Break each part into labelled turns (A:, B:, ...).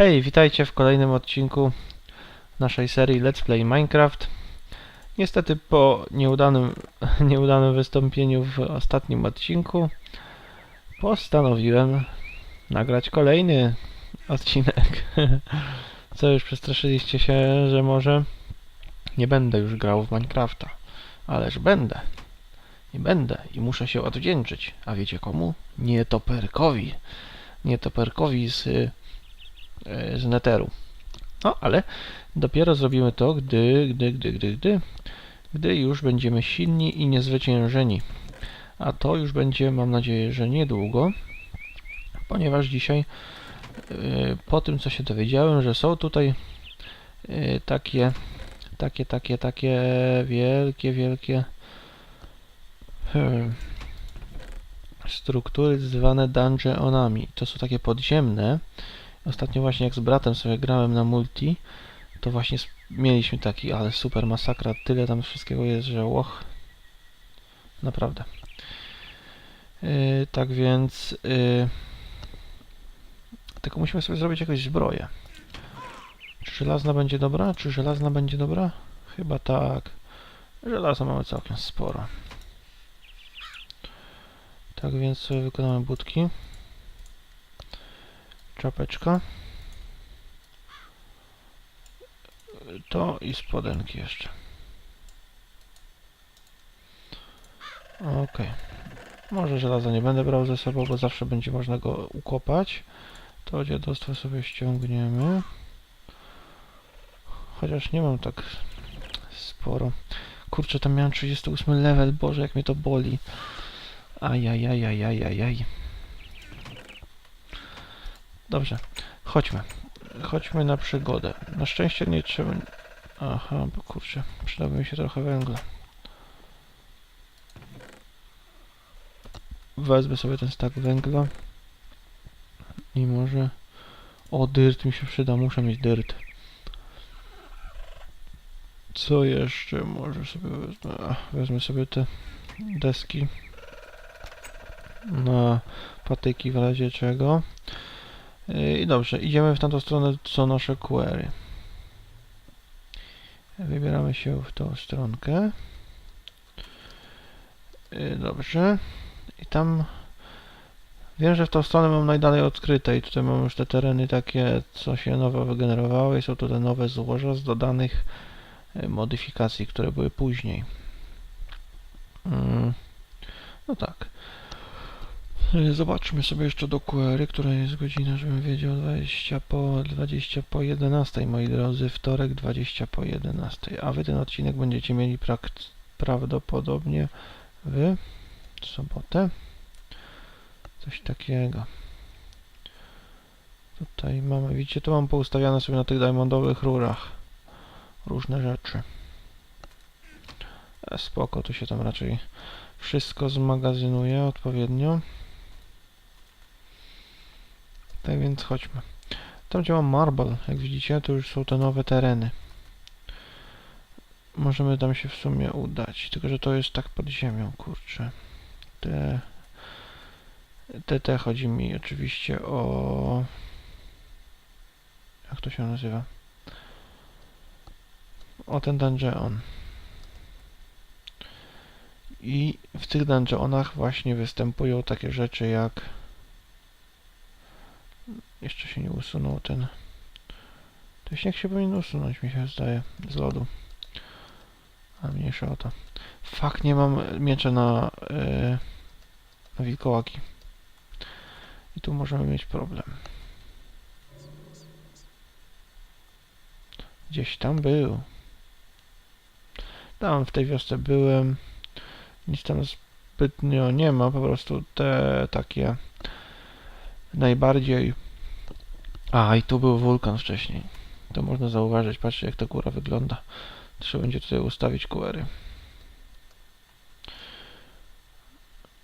A: Hej, witajcie w kolejnym odcinku naszej serii Let's Play Minecraft. Niestety po nieudanym, nieudanym wystąpieniu w ostatnim odcinku postanowiłem nagrać kolejny odcinek. Co już przestraszyliście się, że może nie będę już grał w Minecrafta. Ależ będę. I będę. I muszę się odwdzięczyć. A wiecie komu? Nietoperkowi. Nietoperkowi z z neteru. No, ale dopiero zrobimy to, gdy, gdy, gdy, gdy, gdy, gdy już będziemy silni i niezwyciężeni. A to już będzie, mam nadzieję, że niedługo, ponieważ dzisiaj, e, po tym co się dowiedziałem, że są tutaj e, takie, takie, takie, takie wielkie, wielkie hmm, struktury zwane dungeonami. To są takie podziemne, Ostatnio właśnie jak z bratem sobie grałem na multi, to właśnie mieliśmy taki, ale super masakra, tyle tam wszystkiego jest, że łoch. Naprawdę. Yy, tak więc... Yy, tylko musimy sobie zrobić jakąś zbroję. Czy żelazna będzie dobra? Czy żelazna będzie dobra? Chyba tak. Żelaza mamy całkiem sporo. Tak więc sobie wykonamy budki czapeczka. To i spodenki jeszcze. Ok. Może żelaza nie będę brał ze sobą, bo zawsze będzie można go ukopać. To dziadostwo sobie ściągniemy. Chociaż nie mam tak sporo. Kurczę, tam miałem 38 level. Boże, jak mnie to boli. Ajajajajajajaj. Dobrze, chodźmy. Chodźmy na przygodę. Na szczęście nie trzeba... Aha, bo kurczę, przydałby mi się trochę węgla. Wezmę sobie ten stak węgla. I może... O, dyrt mi się przyda, muszę mieć dyrt. Co jeszcze? Może sobie wezmę... Ach, wezmę sobie te deski. Na patyki w razie czego. I dobrze, idziemy w tamtą stronę, co nasze query. Wybieramy się w tą stronkę. Y, Dobrze. I tam... Wiem, że w tą stronę mam najdalej odkryte i tutaj mam już te tereny takie, co się nowe wygenerowały i są to te nowe złoża z dodanych y, modyfikacji, które były później. Mm, No tak. Y, Zobaczmy sobie jeszcze do query, która jest godzina, żebym wiedział 20 po 20 po 11, moi drodzy, wtorek 20 po 11. A wy ten odcinek będziecie mieli prawdopodobnie w sobotę. Coś takiego. Tutaj mamy, widzicie, tu mam poustawiane sobie na tych diamondowych rurach różne rzeczy. E, spoko, tu się tam raczej wszystko zmagazynuje odpowiednio. Tak więc chodźmy. Tam gdzie mam marble, jak widzicie, to już są te nowe tereny. Możemy tam się w sumie udać, tylko że to jest tak pod ziemią, kurczę. Te... Te, te chodzi mi oczywiście o... Jak to się nazywa? O ten dungeon. I w tych dungeonach właśnie występują takie rzeczy jak jeszcze się nie usunął ten... To śnieg się powinien usunąć, mi się zdaje, z lodu. A mniejsza o to. Fak, nie mam miecza na, yy, na wilkołaki. I tu możemy mieć problem. Gdzieś tam był. Tam w tej wiosce byłem. Nic tam zbytnio nie ma, po prostu te takie najbardziej a, i tu był wulkan wcześniej. To można zauważyć. Patrzcie, jak ta góra wygląda. Trzeba będzie tutaj ustawić QRy.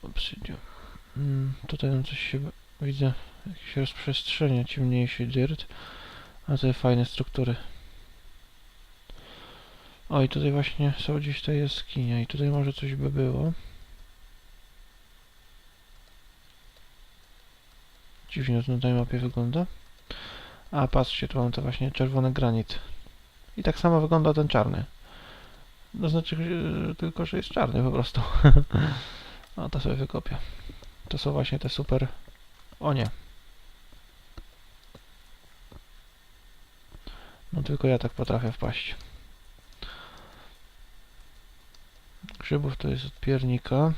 A: Obsidian. Mm, tutaj nam coś się... Widzę jakieś rozprzestrzenia, ciemniejszy dirt. A tutaj fajne struktury. O, i tutaj właśnie są gdzieś te jaskinie. I tutaj może coś by było. Dziwnie to na tej mapie wygląda. A patrzcie, tu mam to właśnie czerwony granit. I tak samo wygląda ten czarny. To znaczy, yy, tylko że jest czarny po prostu. A to sobie wykopię. To są właśnie te super... O nie. No tylko ja tak potrafię wpaść. Grzybów to jest od piernika.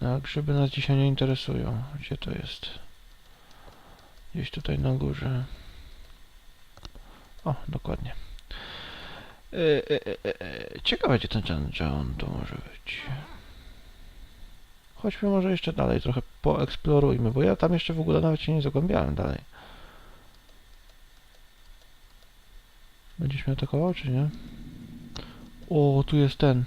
A: A grzyby nas dzisiaj nie interesują. Gdzie to jest? Gdzieś tutaj na górze. O, dokładnie. E, e, e, e, Ciekawe gdzie ten John to może być. Chodźmy może jeszcze dalej, trochę poeksplorujmy, bo ja tam jeszcze w ogóle nawet się nie zagłębiałem dalej. Będziesz mnie atakował, czy nie? O, tu jest ten.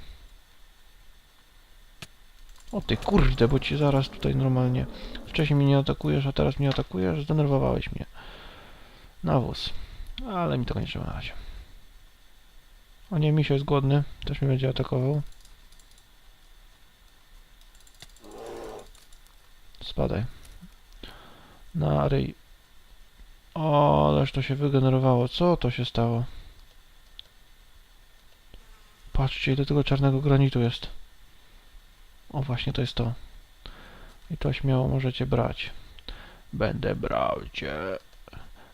A: O ty kurde, bo ci zaraz tutaj normalnie... Wcześniej mnie nie atakujesz, a teraz mnie atakujesz? Zdenerwowałeś mnie. Nawóz. Ale mi tego nie trzeba na razie. O nie, misio jest głodny. Też mnie będzie atakował. Spadaj. Na ryj. O, ależ to się wygenerowało. Co to się stało? Patrzcie, ile tego czarnego granitu jest. O, właśnie to jest to. I to śmiało możecie brać. Będę brał cię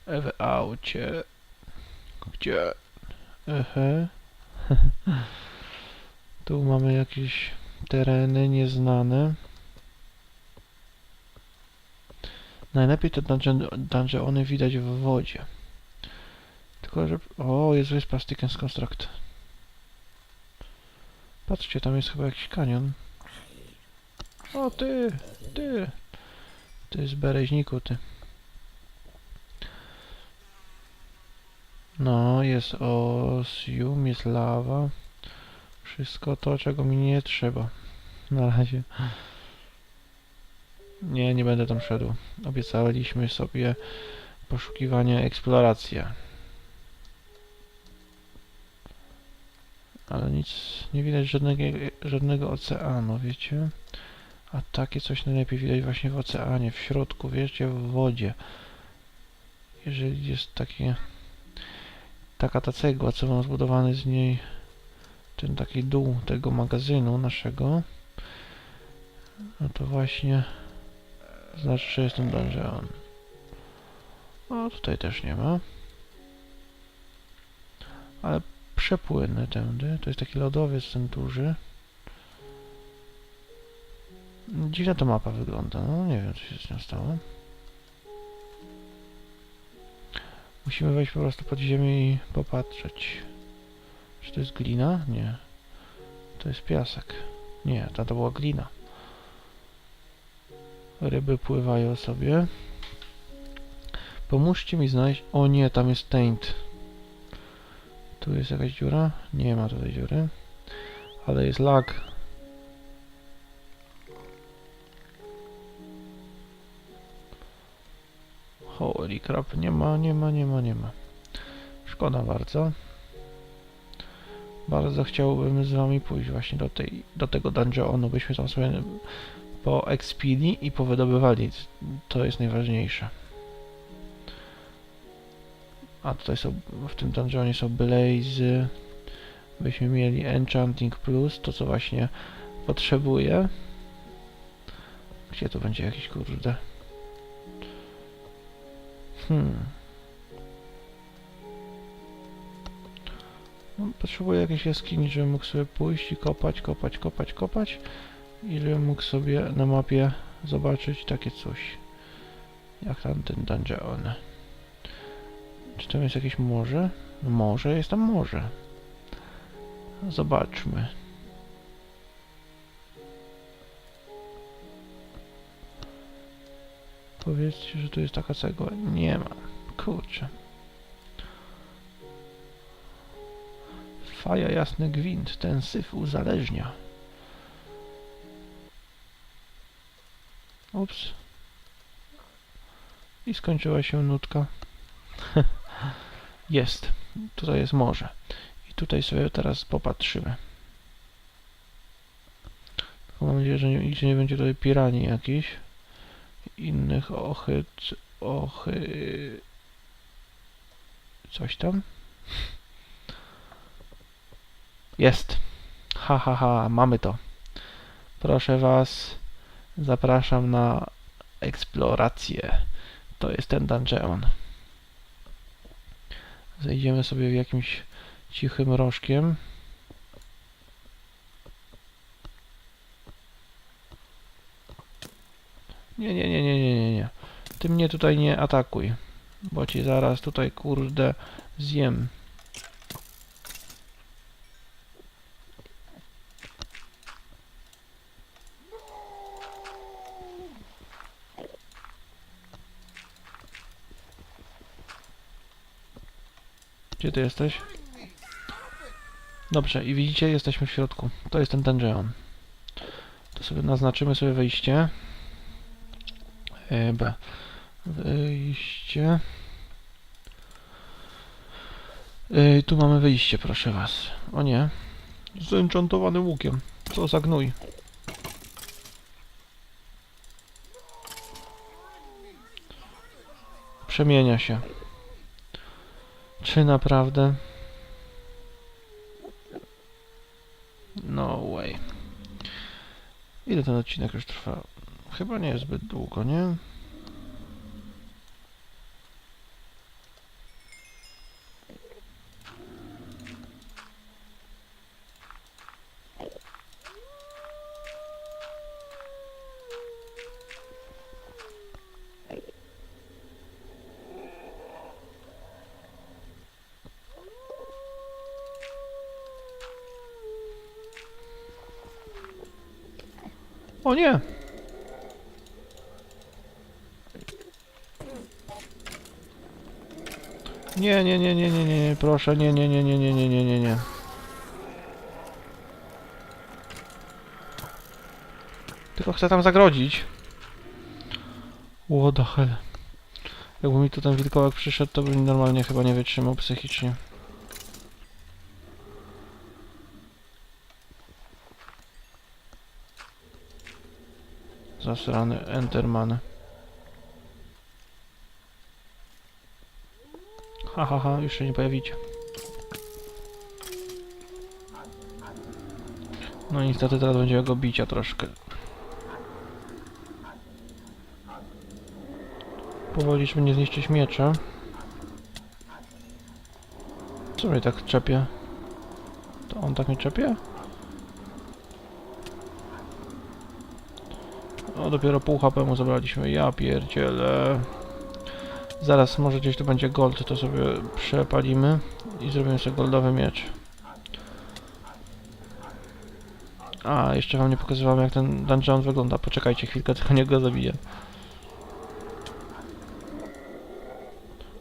A: w aucie. Gdzie? Ehe. tu mamy jakieś tereny nieznane. Najlepiej te dungeon, dungeony widać w wodzie. Tylko, że... O, jest wyspa Stickens Construct. Patrzcie, tam jest chyba jakiś kanion. O, ty! Ty! To jest bereźniku, ty. No, jest osium, jest lawa. Wszystko to, czego mi nie trzeba. Na razie. Nie, nie będę tam szedł. Obiecaliśmy sobie poszukiwanie, eksplorację. Ale nic, nie widać żadnego, żadnego oceanu, wiecie? A takie coś najlepiej widać właśnie w oceanie, w środku, wiecie, w wodzie. Jeżeli jest takie, taka ta cegła, co mam zbudowany z niej ten taki dół tego magazynu naszego, no to właśnie znaczy, że jest ten dungeon. O, tutaj też nie ma. Ale przepłynę tędy. To jest taki lodowiec ten duży. Dziwna ta mapa wygląda. No nie wiem, co się z nią stało. Musimy wejść po prostu pod ziemię i popatrzeć. Czy to jest glina? Nie. To jest piasek. Nie, ta to była glina. Ryby pływają sobie. Pomóżcie mi znaleźć... O nie, tam jest taint. Tu jest jakaś dziura? Nie ma tutaj dziury. Ale jest lag. Holy crap, nie ma, nie ma, nie ma, nie ma. Szkoda bardzo. Bardzo chciałbym z wami pójść właśnie do tej, do tego dungeonu, byśmy tam sobie po expili i powydobywali. To jest najważniejsze. A tutaj są, w tym dungeonie są blazy. Byśmy mieli enchanting plus, to co właśnie potrzebuję. Gdzie to będzie jakiś kurde? Hmm. No, potrzebuję jakiejś jaskini, żebym mógł sobie pójść i kopać, kopać, kopać, kopać. I żebym mógł sobie na mapie zobaczyć takie coś. Jak tam ten dungeon. Czy tam jest jakieś morze? Morze, jest tam morze. Zobaczmy. Powiedzcie, że tu jest taka cegła. Nie ma. Kurczę. Faja jasny gwint. Ten syf uzależnia. Ups. I skończyła się nutka. jest. Tutaj jest morze. I tutaj sobie teraz popatrzymy. Mam nadzieję, że nigdzie nie będzie tutaj piranii jakichś. Innych ochyt... ochy... Coś tam. Jest. Ha, ha, ha, mamy to. Proszę was, zapraszam na eksplorację. To jest ten dungeon. Zejdziemy sobie w jakimś cichym rożkiem. Nie, nie, nie, nie, nie, nie, nie. Ty mnie tutaj nie atakuj. Bo ci zaraz tutaj, kurde, zjem. Gdzie ty jesteś? Dobrze, i widzicie, jesteśmy w środku. To jest ten dungeon. To sobie naznaczymy sobie wejście. E, B. Wyjście. E, tu mamy wyjście, proszę was. O nie. Z enchantowanym łukiem. Co za gnój. Przemienia się. Czy naprawdę? No way. Ile ten odcinek już trwa? Chyba nie jest zbyt długo, nie? O nie! Nie, nie, nie, nie, nie, nie, nie, proszę, nie, nie, nie, nie, nie, nie, nie, nie, nie. Tylko chcę tam zagrodzić. What the hell. Jakby mi tu ten wilkołak przyszedł, to bym normalnie chyba nie wytrzymał psychicznie. Zasrany Enderman. Ha, ha, ha, już się nie pojawicie. No niestety teraz będzie go bicia troszkę. Powoli, żeby nie zniszczyć miecza. Co mnie tak czepie? To on tak mnie czepie? O, dopiero pół HP mu zabraliśmy. Ja pierdzielę. Zaraz może gdzieś tu będzie gold, to sobie przepalimy i zrobimy sobie goldowy miecz. A, jeszcze wam nie pokazywałem jak ten dungeon wygląda. Poczekajcie chwilkę, tylko nie go zabiję.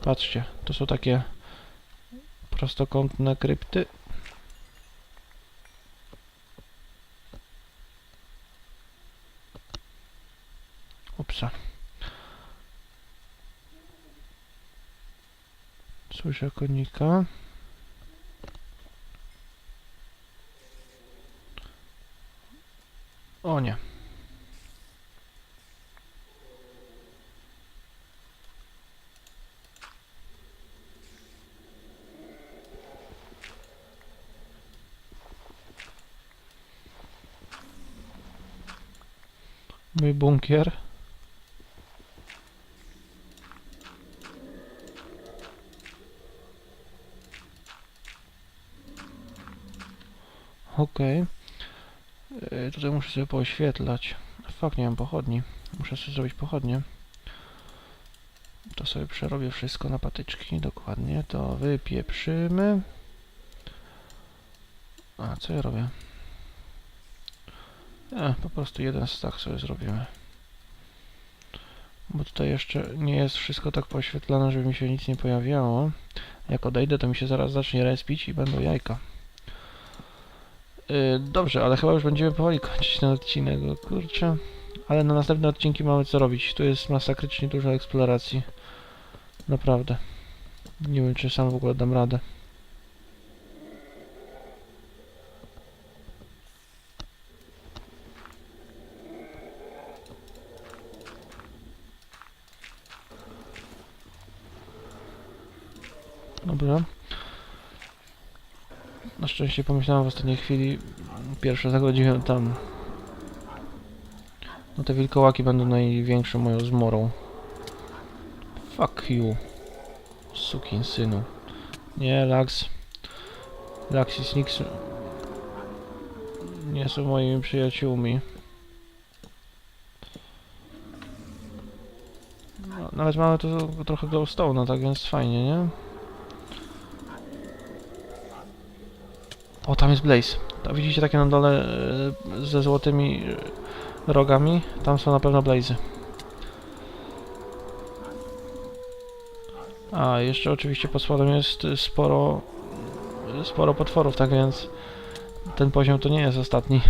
A: Patrzcie, to są takie prostokątne krypty. Słyszę konika. O nie. Mój bunkier. Okay. Tutaj muszę sobie pooświetlać. Fakt, nie mam pochodni. Muszę sobie zrobić pochodnie. To sobie przerobię wszystko na patyczki, dokładnie. To wypieprzymy. A, co ja robię? E, po prostu jeden stack sobie zrobimy. Bo tutaj jeszcze nie jest wszystko tak poświetlane, żeby mi się nic nie pojawiało. Jak odejdę, to mi się zaraz zacznie respić i będą jajka. Yy, dobrze, ale chyba już będziemy powoli kończyć ten odcinek, o kurczę. Ale na następne odcinki mamy co robić. Tu jest masakrycznie dużo eksploracji. Naprawdę. Nie wiem, czy sam w ogóle dam radę. Dobra. Na szczęście pomyślałem w ostatniej chwili, pierwsze zagodziłem tam. No te wilkołaki będą największą moją zmorą. Fuck you. Sukin synu. Nie, Lax. Lax i nie są moimi przyjaciółmi. No, nawet mamy tu trochę glowstone'a, tak więc fajnie, nie? O, tam jest Blaze. To widzicie takie na dole e, ze złotymi e, rogami? Tam są na pewno Blazy. A, jeszcze oczywiście pod spodem jest e, sporo sporo potworów, tak więc ten poziom to nie jest ostatni.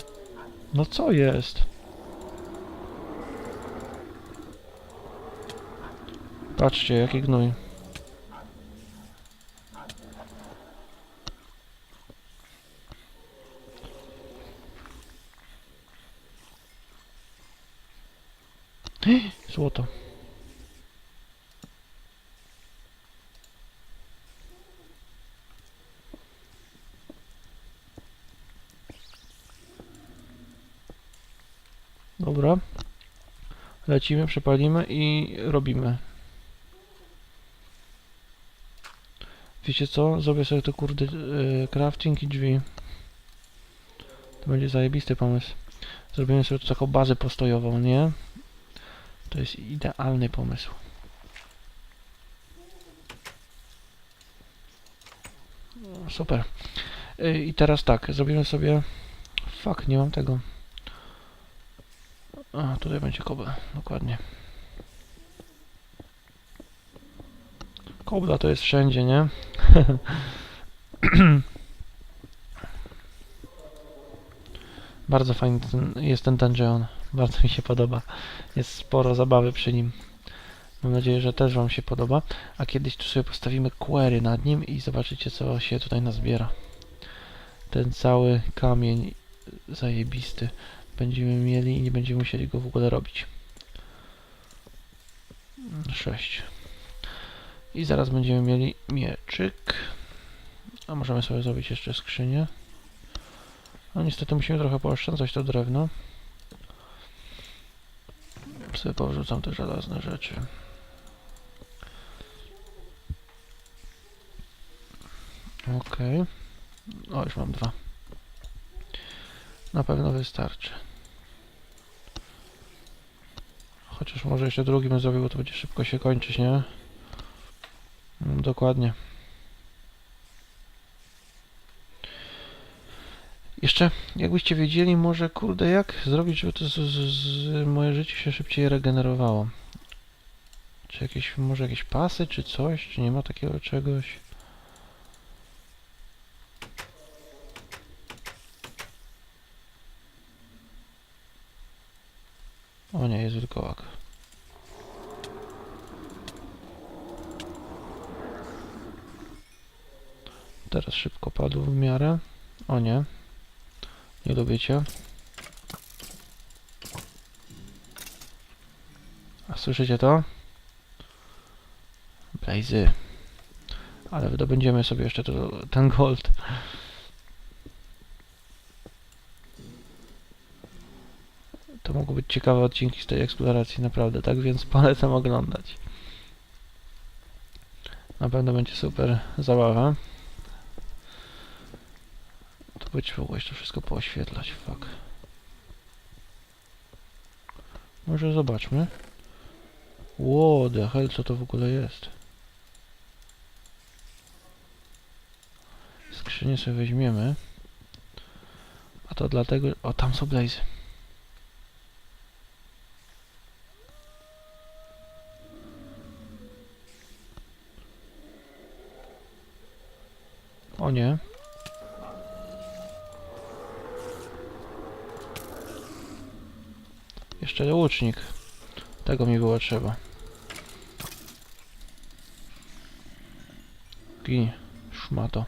A: no co jest? Patrzcie, jaki gnój. Dobra. Lecimy, przepalimy i robimy. Wiecie co? Zrobię sobie to kurde yy, crafting i drzwi. To będzie zajebisty pomysł. Zrobimy sobie tu taką bazę postojową, nie? To jest idealny pomysł. Super. Yy, I teraz tak, zrobimy sobie... Fuck, nie mam tego. A, tutaj będzie kobla, dokładnie. Kobla to jest wszędzie, nie? Bardzo fajny ten, jest ten dungeon. Bardzo mi się podoba. Jest sporo zabawy przy nim. Mam nadzieję, że też Wam się podoba. A kiedyś tu sobie postawimy query nad nim i zobaczycie, co się tutaj nazbiera. Ten cały kamień zajebisty będziemy mieli i nie będziemy musieli go w ogóle robić. 6. I zaraz będziemy mieli mieczyk. A możemy sobie zrobić jeszcze skrzynię. No niestety musimy trochę pooszczędzać to drewno. Sobie powrzucam te żelazne rzeczy. Okej. O, już mam dwa. Na pewno wystarczy. Chociaż może jeszcze drugi bym zrobił, bo to będzie szybko się kończyć, nie? Mm, Dokładnie. Jeszcze, jakbyście wiedzieli, może kurde, jak zrobić, żeby to z, z, z moje życie się szybciej regenerowało. Czy jakieś, może jakieś pasy, czy coś? Czy nie ma takiego czegoś? O nie, jest wilkołak. Teraz szybko padł w miarę. O nie. Nie lubię cię. A słyszycie to? Blazy. Ale wydobędziemy sobie jeszcze to, ten gold. To mogą być ciekawe odcinki z tej eksploracji, naprawdę, tak więc polecam oglądać. Na pewno będzie super zabawa. To być ogóle jeszcze wszystko pooświetlać, fuck. Może zobaczmy. What the hell, co to w ogóle jest? Skrzynię sobie weźmiemy. A to dlatego... O, tam są blazy. O nie. Jeszcze łucznik. Tego mi było trzeba. Gin, szmato.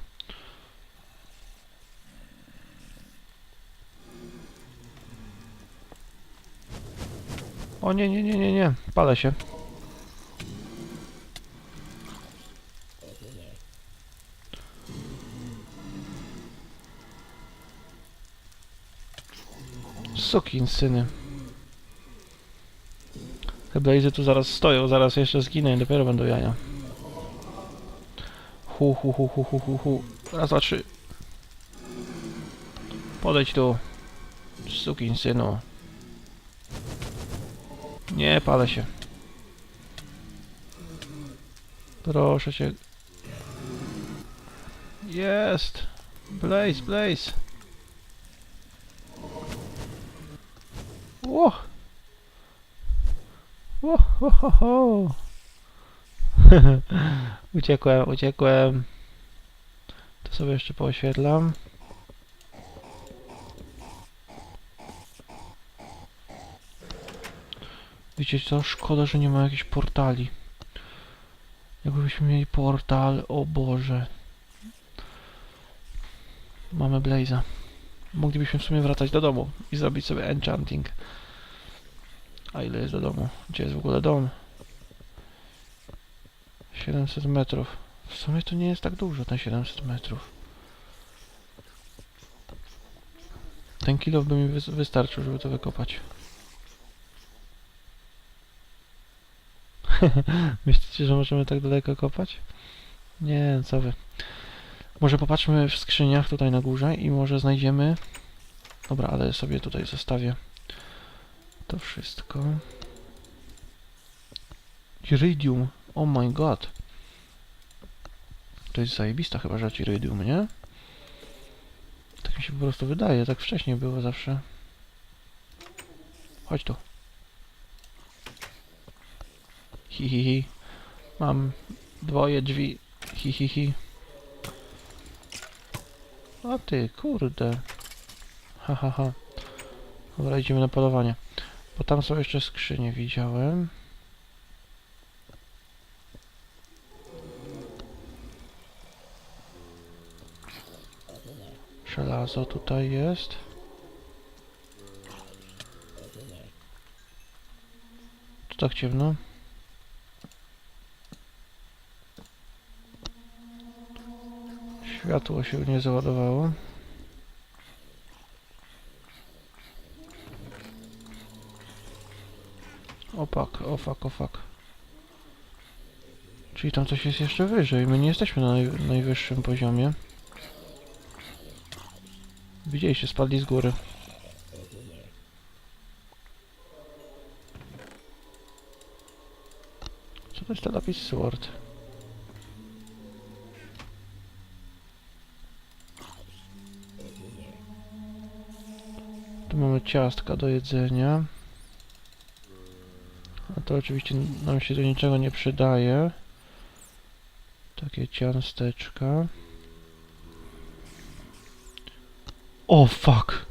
A: O nie, nie, nie, nie, nie. Palę się. Syny. Te blazy tu zaraz stoją, zaraz jeszcze zginę i dopiero będą jaja. Hu, hu, hu, hu, hu, hu, hu. Raz, dwa, trzy. Podejdź tu. Sukin. Nie, palę się. Proszę cię. Jest! Blaze, Blaze! Ło! Ło, ho, ho, ho. uciekłem, uciekłem. To sobie jeszcze pooświetlam. Wiecie co? Szkoda, że nie ma jakichś portali. Jakbyśmy mieli portal, o Boże. Mamy Blaze'a. Moglibyśmy w sumie wracać do domu i zrobić sobie enchanting. A ile jest do domu? Gdzie jest w ogóle dom? 700 metrów. W sumie to nie jest tak dużo, ten 700 metrów. Ten kilo by mi wys- wystarczył, żeby to wykopać. Myślicie, że możemy tak daleko kopać? Nie, co wy. Może popatrzmy w skrzyniach tutaj na górze i może znajdziemy... Dobra, ale sobie tutaj zostawię to wszystko. Iridium. Oh my god. To jest zajebista chyba rzecz Iridium, nie? Tak mi się po prostu wydaje, tak wcześniej było zawsze. Chodź tu. Hi, hi, hi. Mam dwoje drzwi. Hi, hi, hi. O ty, kurde. Ha, ha, ha. Dobra, idziemy na polowanie. Bo tam są jeszcze skrzynie, widziałem. Żelazo tutaj jest. Tu tak ciemno. Światło się nie załadowało. O fuck, o fuck, o fuck. Czyli tam coś jest jeszcze wyżej. My nie jesteśmy na naj najwyższym poziomie. Widzieliście, spadli z góry. Co to jest ten lapis sword? Ciastka do jedzenia. A to oczywiście nam się do niczego nie przydaje. Takie ciasteczka. O fuck!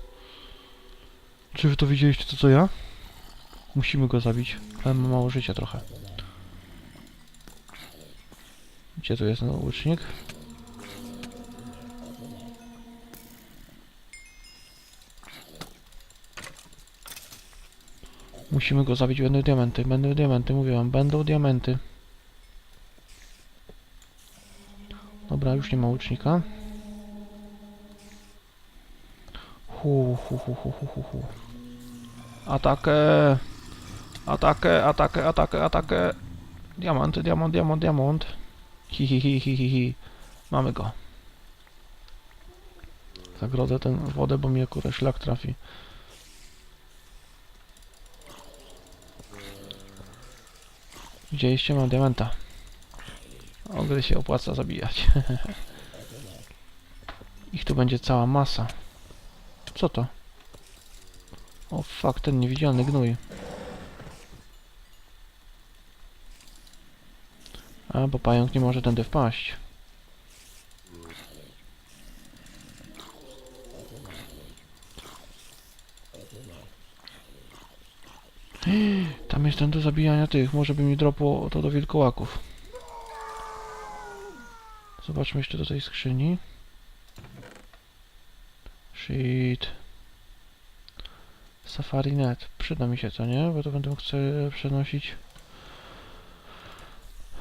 A: Czy wy to widzieliście to co ja? Musimy go zabić, ale ma mało życia trochę. Gdzie tu jest ten łucznik? Musimy go zabić, będą diamenty, będą diamenty, mówiłam, będą diamenty. Dobra, już nie ma łucznika. Hu, hu, hu, hu, hu, hu. Atakę! Atakę, atakę, atakę, atakę! Diamant, diamant, diamant, diamant. Hi, hi, hi, hi, hi, hi. Mamy go. Zagrodzę tę wodę, bo mi akurat szlak trafi. Widzieliście? Mam diamenta. O, gdy się opłaca zabijać. Ich tu będzie cała masa. Co to? O fuck, ten niewidzialny gnój. A, bo pająk nie może tędy wpaść. Tam jest ten do zabijania tych. Może by mi dropło to do wilkołaków. Zobaczmy jeszcze do tej skrzyni. Shit. Safari Net. Przyda mi się to, nie? Bo to będę mógł przenosić.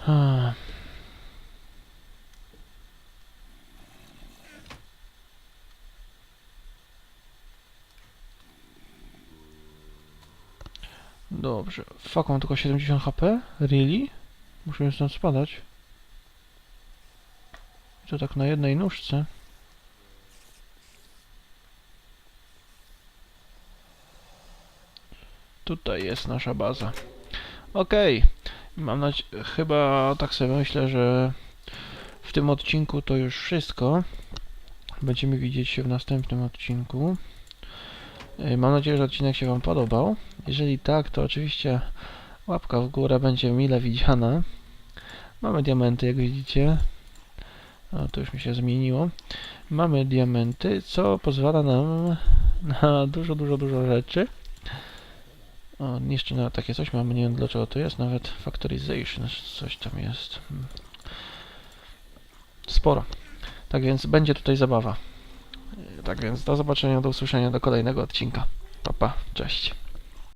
A: Ha. Dobrze. Fuck, mam tylko 70 HP? Really? Musimy stąd spadać. I To tak na jednej nóżce. Tutaj jest nasza baza. Okej. Mam nadzieję, chyba tak sobie myślę, że w tym odcinku to już wszystko. Będziemy widzieć się w następnym odcinku. Mam nadzieję, że odcinek się Wam podobał. Jeżeli tak, to oczywiście łapka w górę będzie mile widziana. Mamy diamenty, jak widzicie. O, to już mi się zmieniło. Mamy diamenty, co pozwala nam na dużo, dużo, dużo rzeczy. O, jeszcze nawet takie coś mamy, nie wiem dlaczego to jest, nawet factorization, coś tam jest. Hmm. Sporo. Tak więc będzie tutaj zabawa. Tak więc do zobaczenia, do usłyszenia do kolejnego odcinka. Pa, pa, cześć.